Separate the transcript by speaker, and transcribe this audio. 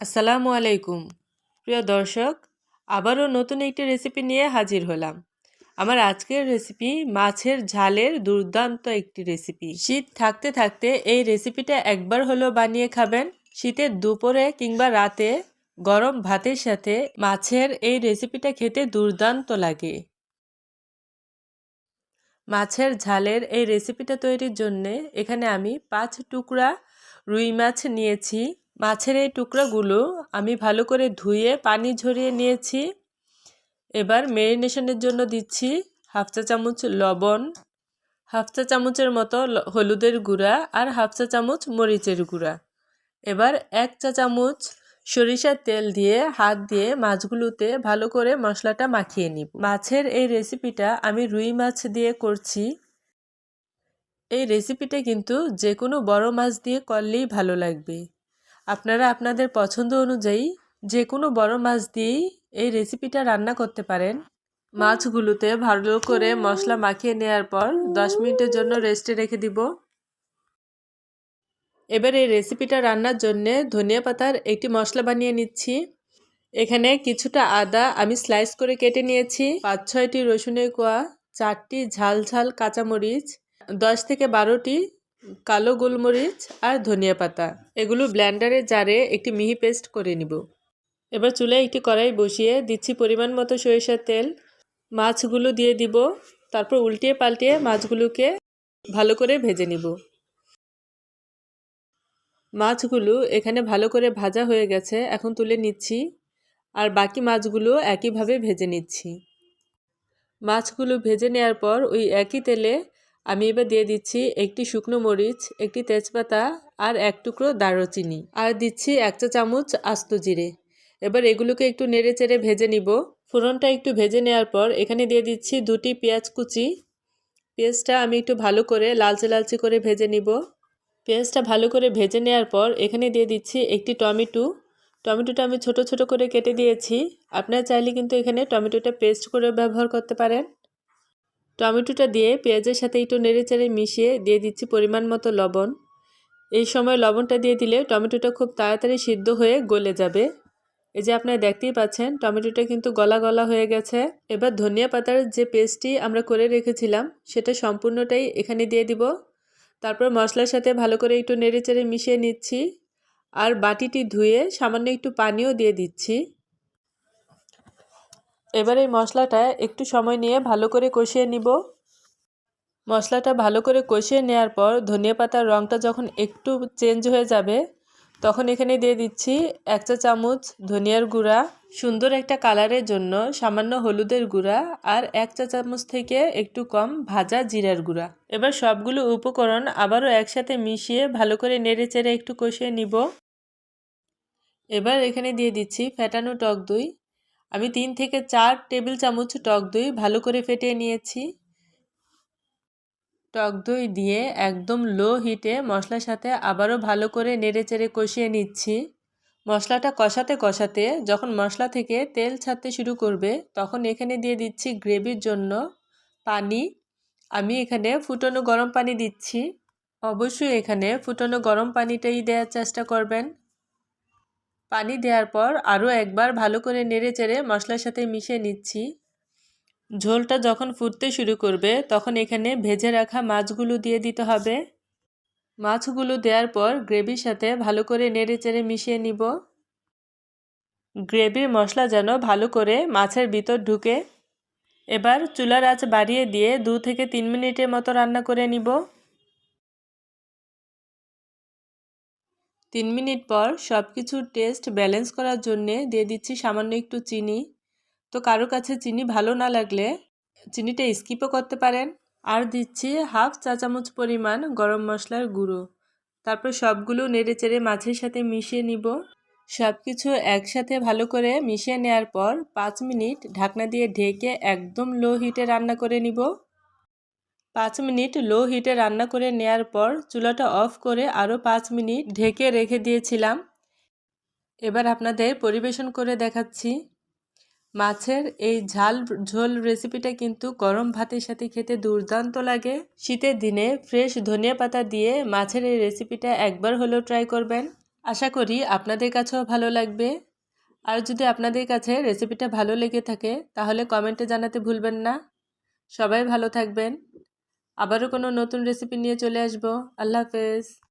Speaker 1: আসসালামু আলাইকুম। প্রিয় দর্শক, আবারও নতুন একটি রেসিপি নিয়ে হাজির হলাম। আমার আজকের রেসিপি মাছের ঝালের দুর্দান্ত একটি রেসিপি। শীত থাকতে থাকতে এই রেসিপিটা একবার হলেও বানিয়ে খাবেন। শীতের দুপুরে কিংবা রাতে গরম ভাতের সাথে মাছের এই রেসিপিটা খেতে দুর্দান্ত লাগে। মাছের ঝালের এই রেসিপিটা তৈরির জন্যে এখানে আমি পাঁচ টুকরা রুই মাছ নিয়েছি। মাছের এই টুকরাগুলো আমি ভালো করে ধুয়ে পানি ঝরিয়ে নিয়েছি। এবার মেরিনেশনের জন্য দিচ্ছি হাফ চা চামচ লবণ, হাফ চা চামচের মতো হলুদের গুঁড়া আর হাফ চা চামচ মরিচের গুঁড়া। এবার এক চা চামচ সরিষার তেল দিয়ে হাত দিয়ে মাছগুলোতে ভালো করে মশলাটা মাখিয়ে নিব। মাছের এই রেসিপিটা আমি রুই মাছ দিয়ে করছি। এই রেসিপিটা কিন্তু যে কোনো বড় মাছ দিয়ে করলেই ভালো লাগবে। আপনারা আপনাদের পছন্দ অনুযায়ী যে কোনো বড় মাছ দিয়েই এই রেসিপিটা রান্না করতে পারেন। মাছগুলোতে ভালো করে মশলা মাখিয়ে নেওয়ার পর দশ মিনিটের জন্য রেস্টে রেখে দিব। এবার এই রেসিপিটা রান্নার জন্য ধনিয়া পাতার একটি মশলা বানিয়ে নিচ্ছি। এখানে কিছুটা আদা আমি স্লাইস করে কেটে নিয়েছি। পাঁচ ছয়টি রসুনের কোয়া, চারটি ঝাল ঝাল কাঁচামরিচ, দশ থেকে বারোটি কালো গোলমরিচ আর ধনিয়া পাতা। এগুলো ব্ল্যান্ডারে জারে একটি মিহি পেস্ট করে নিব। এবার চুলায় একটি কড়াই বসিয়ে দিচ্ছি পরিমাণ মতো সরিষার তেল। মাছগুলো দিয়ে দিব, তারপর উল্টিয়ে পাল্টিয়ে মাছগুলোকে ভালো করে ভেজে নিব। মাছগুলো এখানে ভালো করে ভাজা হয়ে গেছে, এখন তুলে নিচ্ছি। আর বাকি মাছগুলো একইভাবে ভেজে নিচ্ছি। মাছগুলো ভেজে নেওয়ার পর ওই একই তেলে আমি এবার দিয়ে দিচ্ছি একটি শুকনো মরিচ, একটি তেজপাতা আর এক টুকরো দারুচিনি। আর দিচ্ছি এক চা চামচ আস্ত জিরে। এবার এগুলোকে একটু নেড়ে চেড়ে ভেজে নিব। ফোড়নটা একটু ভেজে নেওয়ার পর এখানে দিয়ে দিচ্ছি দুটি পেঁয়াজ কুচি। পেঁয়াজটা আমি একটু ভালো করে লালচে লালচে করে ভেজে নিব। পেঁয়াজটা ভালো করে ভেজে নেওয়ার পর এখানে দিয়ে দিচ্ছি একটি টমেটো। টমেটোটা আমি ছোট ছোট করে কেটে দিয়েছি। আপনারা চাইলে কিন্তু এখানে টমেটোটা পেস্ট করে ব্যবহার করতে পারেন। টমেটোটা দিয়ে পেঁয়াজের সাথে একটু নেড়ে চেড়ে মিশিয়ে দিয়ে দিচ্ছি পরিমাণ মতো লবণ। এই সময় লবণটা দিয়ে দিলে টমেটোটা খুব তাড়াতাড়ি সিদ্ধ হয়ে গলে যাবে। এই যে আপনারা দেখতেই পাচ্ছেন, টমেটোটা কিন্তু গলা গলা হয়ে গেছে। এবার ধনিয়া পাতার যে পেস্টটি আমরা করে রেখেছিলাম, সেটা সম্পূর্ণটাই এখানে দিয়ে দিব। তারপর মশলার সাথে ভালো করে একটু নেড়ে চেড়ে মিশিয়ে নিচ্ছি। আর বাটিটি ধুয়ে সামান্য একটু পানিও দিয়ে দিচ্ছি। এবার এই মশলাটা একটু সময় নিয়ে ভালো করে কষিয়ে নিব। মশলাটা ভালো করে কষিয়ে নেওয়ার পর ধনিয়া পাতার রঙটা যখন একটু চেঞ্জ হয়ে যাবে, তখন এখানে দিয়ে দিচ্ছি এক চা চামচ ধনিয়ার গুঁড়া। সুন্দর একটা কালারের জন্য সামান্য হলুদের গুঁড়া আর এক চা চামচ থেকে একটু কম ভাজা জিরার গুঁড়া। এবার সবগুলো উপকরণ আবারও একসাথে মিশিয়ে ভালো করে নেড়ে চেড়ে একটু কষিয়ে নিব। এবার এখানে দিয়ে দিচ্ছি ফ্যাটানো টক দই। আমি তিন থেকে চার টেবিল চামচ টক দই ভালো করে ফেটিয়ে নিয়েছি। টক দই দিয়ে একদম লো হিটে মশলার সাথে আবারও ভালো করে নেড়ে চেড়ে কষিয়ে নিচ্ছি। মশলাটা কষাতে কষাতে যখন মশলা থেকে তেল ছাড়তে শুরু করবে, তখন এখানে দিয়ে দিচ্ছি গ্রেভির জন্য পানি। আমি এখানে ফুটনো গরম পানি দিচ্ছি। অবশ্যই এখানে ফুটনো গরম পানিটাই দেওয়ার চেষ্টা করবেন। পানি দেওয়ার পর আরও একবার ভালো করে নেড়ে চেড়ে মশলার সাথে মিশিয়ে নিচ্ছি। ঝোলটা যখন ফুটতে শুরু করবে, তখন এখানে ভেজে রাখা মাছগুলো দিয়ে দিতে হবে। মাছগুলো দেওয়ার পর গ্রেভির সাথে ভালো করে নেড়ে চেড়ে মিশিয়ে নিব। গ্রেভির মশলা যেন ভালো করে মাছের ভিতর ঢুকে। এবার চুলার আঁচ বাড়িয়ে দিয়ে দু থেকে তিন মিনিটের মতো রান্না করে নিব। তিন মিনিট পর সব কিছুর টেস্ট ব্যালেন্স করার জন্যে দিয়ে দিচ্ছি সামান্য একটু চিনি। তো কারও কাছে চিনি ভালো না লাগলে চিনিটা স্কিপও করতে পারেন। আর দিচ্ছি হাফ চা চামচ পরিমাণ গরম মশলার গুঁড়ো। তারপর সবগুলো নেড়ে চেড়ে মাছের সাথে মিশিয়ে নিব। সব কিছু একসাথে ভালো করে মিশিয়ে নেওয়ার পর পাঁচ মিনিট ঢাকনা দিয়ে ঢেকে একদম লো হিটে রান্না করে নিব। পাঁচ মিনিট লো হিটে রান্না করে নেয়ার পর চুলাটা অফ করে আরও পাঁচ মিনিট ঢেকে রেখে দিয়েছিলাম। এবার আপনাদের পরিবেশন করে দেখাচ্ছি। মাছের এই ঝাল ঝোল রেসিপিটা কিন্তু গরম ভাতের সাথে খেতে দুর্দান্ত লাগে। শীতের দিনে ফ্রেশ ধনিয়া পাতা দিয়ে মাছের এই রেসিপিটা একবার হলেও ট্রাই করবেন। আশা করি আপনাদের কাছেও ভালো লাগবে। আর যদি আপনাদের কাছে রেসিপিটা ভালো লেগে থাকে, তাহলে কমেন্টে জানাতে ভুলবেন না। সবাই ভালো থাকবেন। আবারও কোনো নতুন রেসিপি নিয়ে চলে আসব। আল্লাহ হাফেজ।